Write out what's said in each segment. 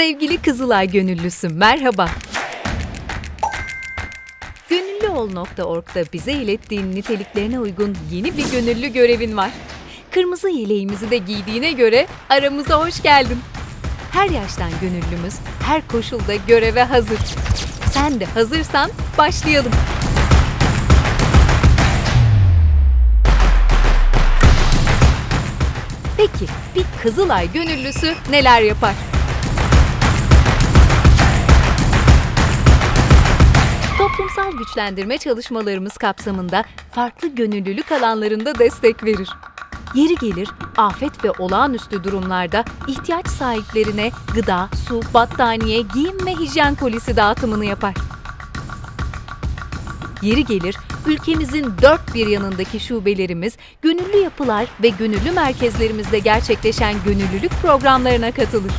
Sevgili Kızılay gönüllüsü merhaba. Gönüllüol.org'da bize ilettiğin niteliklerine uygun yeni bir gönüllü görevin var. Kırmızı yeleğimizi de giydiğine göre aramıza hoş geldin. Her yaştan gönüllümüz her koşulda göreve hazır. Sen de hazırsan başlayalım. Peki bir Kızılay gönüllüsü neler yapar? Toplumsal güçlendirme çalışmalarımız kapsamında farklı gönüllülük alanlarında destek verir. Yeri gelir, afet ve olağanüstü durumlarda ihtiyaç sahiplerine gıda, su, battaniye, giyim ve hijyen kolisi dağıtımını yapar. Yeri gelir, ülkemizin dört bir yanındaki şubelerimiz, gönüllü yapılar ve gönüllü merkezlerimizde gerçekleşen gönüllülük programlarına katılır.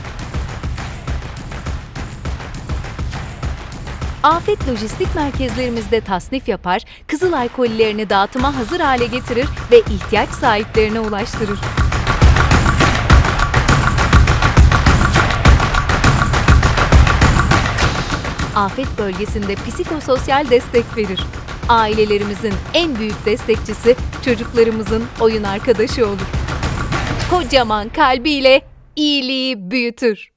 Afet lojistik merkezlerimizde tasnif yapar, Kızılay kolilerini dağıtıma hazır hale getirir ve ihtiyaç sahiplerine ulaştırır. Afet bölgesinde psikososyal destek verir. Ailelerimizin en büyük destekçisi çocuklarımızın oyun arkadaşı olur. Kocaman kalbiyle iyiliği büyütür.